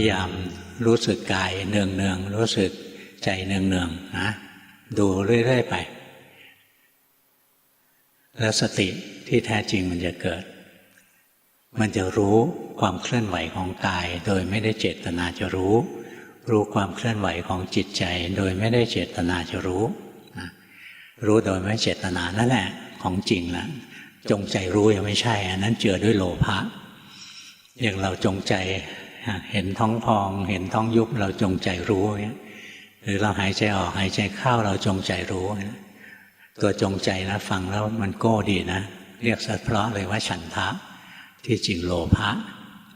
พยายามรู้สึกกายเนืองเนืองรู้สึกใจเนืองเนืองนะดูเรื่อยๆไป แล้วสติที่แท้จริงมันจะเกิด มันจะรู้ความเคลื่อนไหวของกาย โดยไม่ได้เจตนาจะรู้ รู้ความเคลื่อนไหวของจิตใจ โดยไม่ได้เจตนาจะรู้รู้โดยไม่เจตนานั่นแหละ ของจริงล้วจงใจรู้ยังไม่ใช่อันนั้นเจือด้วยโลภะอย่างเราจงใจ เห็นท้องพอง เห็นท้องยุบเราจงใจรู้เนี่ยหรือเราหายใจออกหายใจเข้าเราจงใจรู้ตัวจงใจนะฟังแล้วมันโก้ดีนะ เรียกสัเพราะเลยว่าฉันทะ ที่จริงโลภะ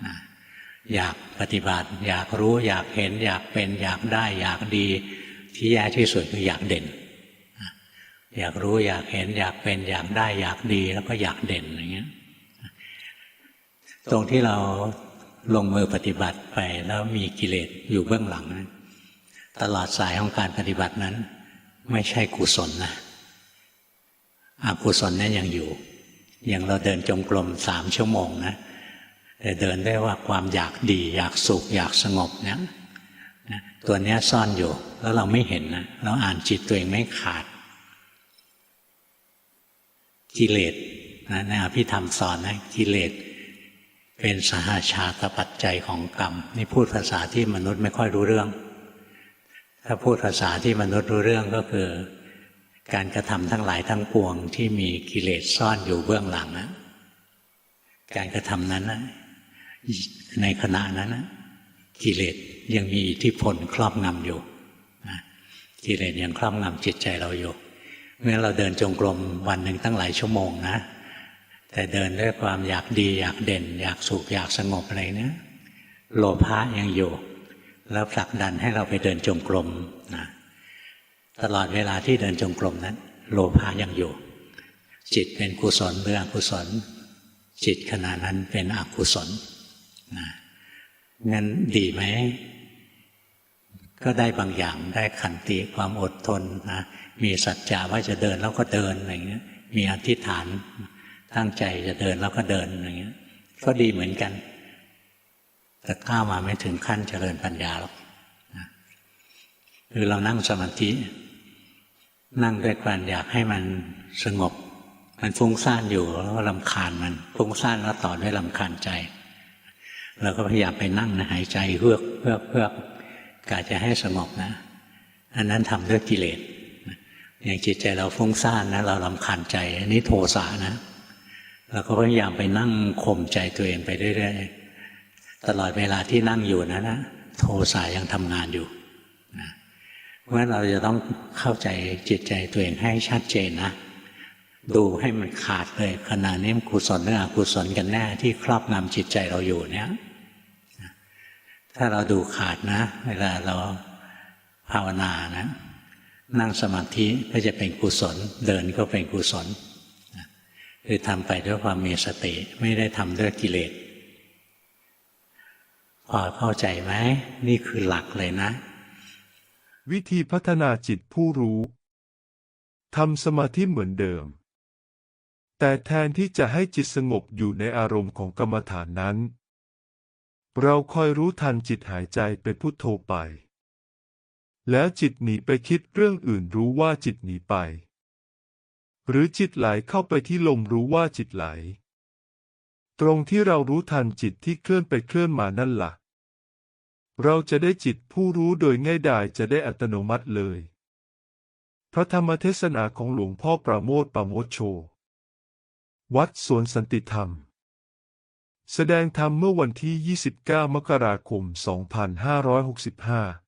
นะอยากปฏิบัติ อยากรู้อยากเห็น อยากเป็น อยากได้อยากดีที่แย่ที่สุดคืออยากเด่น อยากรู้อยากเห็น อยากเป็น อยากได้อยากดีแล้วก็อยากเด่นอย่างเงี้ยตรงที่เรา ลงมือปฏิบัติไปแล้วมีกิเลสอยู่เบื้องหลังนั้นตลอดสายของการปฏิบัตินั้น ไม่ใช่กุศลนะอกุศลนั้นยังอยู่ อย่างเราเดินจงกรมสามชั่วโมงนะแต่เดินได้ว่าความอยากดี อยากสุข อยากสงบเนี่ยตัวนี้ซ่อนอยู่ แล้วเราไม่เห็นนะเราอ่านจิตตัวเองไม่ขาด กิเลสนะในอภิธรรมสอนนะกิเลส เป็นสหาชาตปัจจัยของกรรม นี่พูดภาษาที่มนุษย์ไม่ค่อยรู้เรื่อง ถ้าพูดภาษาที่มนุษย์รู้เรื่องก็คือ การกระทำทั้งหลายทั้งปวงที่มีกิเลสซ่อนอยู่เบื้องหลังนะการกระทำนั้นนะในขณะนั้นนะกิเลสยังมีอิทธิพลครอบงำอยู่นะกิเลสยังครอบงำจิตใจเราอยู่เมื่อเราเดินจงกรมวันหนึ่งตั้งหลายชั่วโมงนะ แต่เดินด้วยความอยากดีอยากเด่น อยากสุขอยากสงบอะไรเนี่ยโลภะยังอยู่ แล้วผลักดันให้เราไปเดินจงกรมนะตลอดเวลาที่เดินจงกรมนั้น โลภะยังอยู่ จิตเป็นกุศลหรืออกุศล จิตขณะนั้นเป็นอกุศลนะงั้นดีไหมก็ได้บางอย่างได้ขันติความอดทนนะมีสัจจะว่าจะเดินแล้วก็เดินอะไรเงี้ยมีอธิษฐาน ตั้งใจจะเดินแล้วก็เดินอะไรเงี้ย ก็ดีเหมือนกัน แต่ก้าวมาไม่ถึงขั้นเจริญปัญญาหรอกนะคือเรานั่งสมาธิ นั่งด้วยการอยากให้มันสงบ มันฟุ้งซ่านอยู่แล้วก็ลำคาญมันฟุ้งซ่านแล้วต่อด้วยลำคาญใจเราก็พยายามไปนั่งนะหายใจเฮือกเฮือกเฮือกกาจะให้สงบนะ อันนั้นทำด้วยกิเลสอย่างจิตใจเราฟุ้งซ่านนะ เราลำคาญใจ อันนี้โทสะนะ เราก็พยายามไปนั่งข่มใจตัวเองไปเรื่อยๆตลอดเวลาที่นั่งอยู่นะนะโทสะยังทำงานอยู่นะเพราะฉะนั้นเราจะต้องเข้าใจจิตใจตัวเองให้ชัดเจนนะดูให้มันขาดเลยขณะนี้กุศลหรืออกุศลกันแน่ที่ครอบงำจิตใจเราอยู่เนี่ยถ้าเราดูขาดนะ เวลาเราภาวนานะ นั่งสมาธิก็จะเป็นกุศล เดินก็เป็นกุศล คือทำไปด้วยความมีสติ ไม่ได้ทำด้วยกิเลสพอเข้าใจไหมนี่คือหลักเลยนะ วิธีพัฒนาจิตผู้รู้ทำสมาธิเหมือนเดิม แต่แทนที่จะให้จิตสงบอยู่ในอารมณ์ของกรรมฐานนั้น เราคอยรู้ทันจิตหายใจเป็นพุทโธไป แล้วจิตหนีไปคิดเรื่องอื่นรู้ว่าจิตหนีไป หรือจิตไหลเข้าไปที่ลมรู้ว่าจิตไหล ตรงที่เรารู้ทันจิตที่เคลื่อนไปเคลื่อนมานั่นละ่ะ เราจะได้จิตผู้รู้โดยง่ายดายจะได้อัตโนมัติเลย พระธรรมเทศนาของหลวงพ่อประโมทประโมทโช วัดสวนสันติธรรม แสดงธรรมเมื่อวันที่ 29 มกราคม 2565